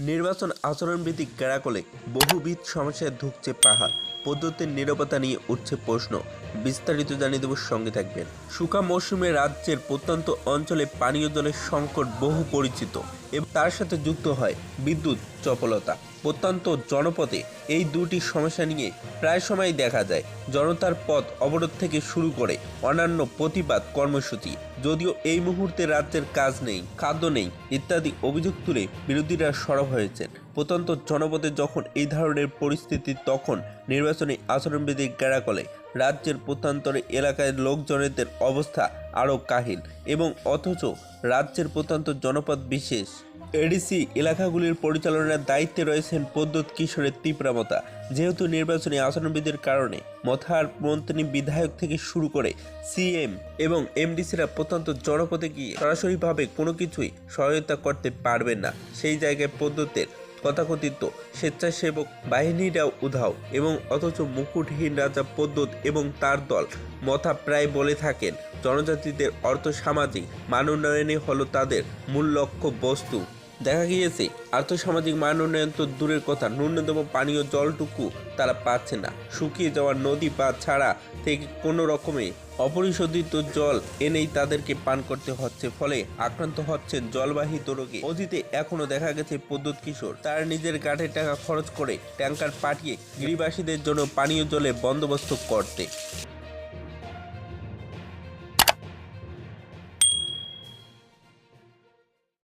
নির্বাচন আচরণবিধি কেরাকলে বহুবিধ সমস্যায় ধুকছে পাহাড়। পদ্ধতির নিরাপত্তা নিয়ে উঠছে প্রশ্ন। বিস্তারিত জানিয়ে দেব সঙ্গে থাকবেন। শুকা মৌসুমে রাজ্যের প্রত্যন্ত অঞ্চলে পানীয় জলের সংকট বহু পরিচিত এবং তার সাথে যুক্ত হয় বিদ্যুৎ চপলতা। প্রত্যন্ত জনপথে এই দুটি সমস্যা নিয়ে প্রায় সময় দেখা যায়। জনতার পথ অবরোধ থেকে শুরু করে অন্যান্য প্রতিবাদ কর্মসূচি। যদিও এই মুহূর্তে রাজ্যের কাজ নেই, খাদ্য নেই ইত্যাদি অভিযোগ তুলে বিরোধীরা সরব হয়েছেন। প্রত্যন্ত জনপদে যখন এই ধরনের পরিস্থিতি তখন নির্বাচনী আচরণবিধি গেরাকলে রাজ্যের প্রত্যন্তরে এলাকায় লোকজনদের অবস্থা আরও কাহিল এবং অথচ রাজ্যের প্রত্যন্ত জনপদ বিশেষ। এডিসি এলাকাগুলির পরিচালনার দায়িত্বে রয়েছেন পদ্যুৎ কিশোরের তীব্রামতা। যেহেতু নির্বাচনী আচরণবিধির কারণে মথার মন্ত্রী বিধায়ক থেকে শুরু করে সিএম এবং এমডিসিরা প্রত্যন্ত জনপদে গিয়ে সরাসরিভাবে কোনো কিছুই সহায়তা করতে পারবেন না। সেই জায়গায় পদ্যুতের তথাকথিত স্বেচ্ছাসেবক বাহিনীরাও উধাও এবং অথচ মুকুটহীন রাজা পদ্যুৎ এবং তার দল মথা প্রায় বলে থাকেন, জনজাতিদের অর্থ সামাজিক, মান উন্নয়নে হলো তাদের মূল লক্ষ্য বস্তু। দেখা গিয়েছে, আর্থসামাজিক মান উন্নয়ন তো দূরের কথা, ন্যূনতম পানীয় জলটুকু তারা পাচ্ছে না। শুকিয়ে যাওয়া নদী বা ছাড়া থেকে কোনো রকমে অপরিশোধিত জল এনেই তাদেরকে পান করতে হচ্ছে, ফলে আক্রান্ত হচ্ছেন জলবাহিত রোগে। অতীতে এখনও দেখা গেছে পদ্যুৎ কিশোর। তার নিজের কাঠের টাকা খরচ করে ট্যাঙ্কার পাঠিয়ে গিরিবাসীদের জন্য পানীয় জলের বন্দোবস্ত করতে।